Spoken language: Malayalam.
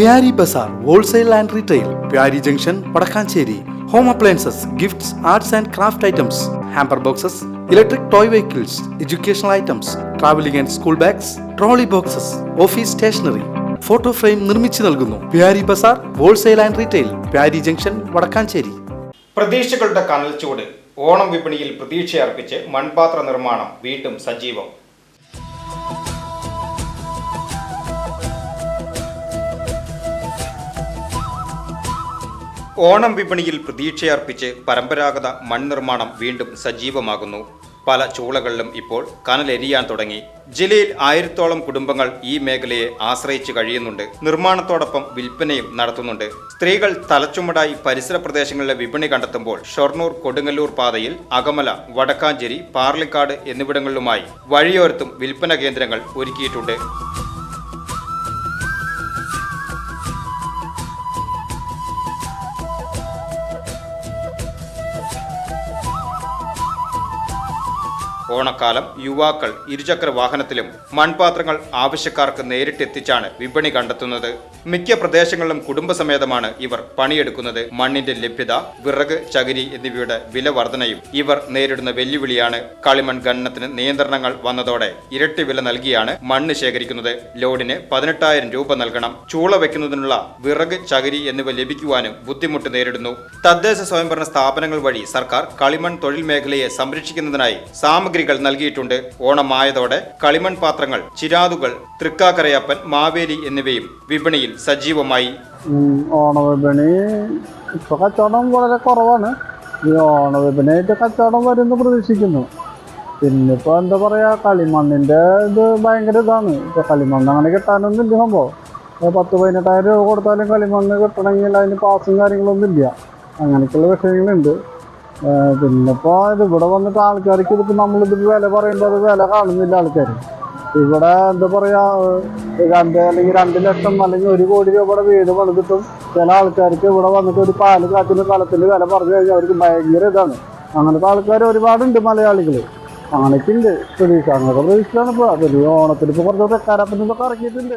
Pyari Bazar wholesale and retail Pyari junction Vadakkanchery. Home appliances gifts arts and craft items hamper boxes electric toy vehicles educational items travelling and school bags trolley boxes office stationery photo frame നിർമ്മിച്ചു നൽകുന്നു. Pyari Bazar wholesale and retail Pyari junction Vadakkanchery. പ്രതീക്ഷകളുടെ കനൽ ചൂട് ഓണം വിപണിയിൽ പ്രതീക്ഷയർപ്പിച്ച് മൺപാത്ര നിർമ്മാണം വീണ്ടും സജീവം. ഓണം വിപണിയിൽ പ്രതീക്ഷയർപ്പിച്ച് പരമ്പരാഗത മൺനിർമ്മാണം വീണ്ടും സജീവമാകുന്നു. പല ചൂളകളിലും ഇപ്പോൾ കനലെരിയാൻ തുടങ്ങി. ജില്ലയിൽ ആയിരത്തോളം കുടുംബങ്ങൾ ഈ മേഖലയെ ആശ്രയിച്ച് കഴിയുന്നുണ്ട്. നിർമ്മാണത്തോടൊപ്പം വിൽപ്പനയും നടത്തുന്നുണ്ട്. സ്ത്രീകൾ തലച്ചുമടായി പരിസര പ്രദേശങ്ങളിലെ വിപണി കണ്ടെത്തുമ്പോൾ ഷൊർണൂർ കൊടുങ്ങല്ലൂർ പാതയിൽ അകമല വടക്കാഞ്ചേരി പാർലിക്കാട് എന്നിവിടങ്ങളിലുമായി വഴിയോരത്തും വിൽപ്പന കേന്ദ്രങ്ങൾ ഒരുക്കിയിട്ടുണ്ട്. ഓണക്കാലം യുവാക്കൾ ഇരുചക്ര വാഹനത്തിലും മൺപാത്രങ്ങൾ ആവശ്യക്കാർക്ക് നേരിട്ടെത്തിച്ചാണ് വിപണി കണ്ടെത്തുന്നത്. മിക്ക പ്രദേശങ്ങളിലും കുടുംബസമേതമാണ് ഇവർ പണിയെടുക്കുന്നത്. മണ്ണിന്റെ ലഭ്യത വിറക് ചകിരി എന്നിവയുടെ വില വർധനയും ഇവർ നേരിടുന്ന വെല്ലുവിളിയാണ്. കളിമൺ ഖനനത്തിന് നിയന്ത്രണങ്ങൾ വന്നതോടെ ഇരട്ടി വില നൽകിയാണ് മണ്ണ് ശേഖരിക്കുന്നത്. ലോഡിന് പതിനെട്ടായിരം രൂപ നൽകണം. ചൂള വെക്കുന്നതിനുള്ള വിറക് ചകിരി എന്നിവ ലഭിക്കുവാനും ബുദ്ധിമുട്ട് നേരിടുന്നു. തദ്ദേശ സ്വയംഭരണ സ്ഥാപനങ്ങൾ വഴി സർക്കാർ കളിമൺ തൊഴിൽ മേഖലയെ സംരക്ഷിക്കുന്നതിനായി സാമഗ്രികൾ നൽകിയിട്ടുണ്ട്. ഓണമായതോടെ കളിമൺ പാത്രങ്ങൾ ചിരാതുകൾ തൃക്കാക്കരയപ്പൻ മാവേലി എന്നിവയും വിപണിയിൽ സജീവമായി. ഓണവിപണി ഇപ്പോൾ കച്ചവടം വളരെ കുറവാണ്. ഈ ഓണവിപണിയായിട്ട് കച്ചവടം വരുമെന്ന് പ്രതീക്ഷിക്കുന്നു. പിന്നെ ഇപ്പോൾ എന്താ പറയുക കളിമണ്ണിന്റെ ഇത് ഭയങ്കര ഇതാണ്. ഇപ്പോൾ കളിമണ്ണ് അങ്ങനെ കിട്ടാനൊന്നും ഇല്ല സംഭവം. പത്ത് പതിനെട്ടായിരം രൂപ കൊടുത്താലും കളിമണ്ണ് കിട്ടണമെങ്കിൽ അതിന് പാസും കാര്യങ്ങളൊന്നും ഇല്ല. അങ്ങനെയൊക്കെയുള്ള വിഷയങ്ങളുണ്ട്. ഏഹ് പിന്നെ ഇപ്പോൾ ഇത് ഇവിടെ വന്നിട്ട് ആൾക്കാർക്ക് ഇതിപ്പോൾ നമ്മളിത് വില പറയുമ്പോൾ അത് വില കാണുന്നില്ല ആൾക്കാർ ഇവിടെ എന്താ പറയാ രണ്ട് അല്ലെങ്കിൽ രണ്ട് ലക്ഷം അല്ലെങ്കിൽ ഒരു കോടി രൂപയുടെ വീട് പണിതിട്ടും ചില ആൾക്കാർക്ക് ഇവിടെ വന്നിട്ട് ഒരു പാൽ കാറ്റിന്റെ കലത്തിന്റെ വില പറഞ്ഞു കഴിഞ്ഞാൽ അവർക്ക് ഭയങ്കര ഇതാണ്. അങ്ങനത്തെ ആൾക്കാർ ഒരുപാടുണ്ട് മലയാളികൾ അങ്ങനെയൊക്കെ ഉണ്ട് പ്രതീക്ഷ. അങ്ങനത്തെ പ്രതീക്ഷയാണ് ഇപ്പോൾ ഓണത്തിന് ഇപ്പോൾ കുറച്ച് തെക്കാരപ്പനൊക്കെ ഇറക്കിയിട്ടുണ്ട്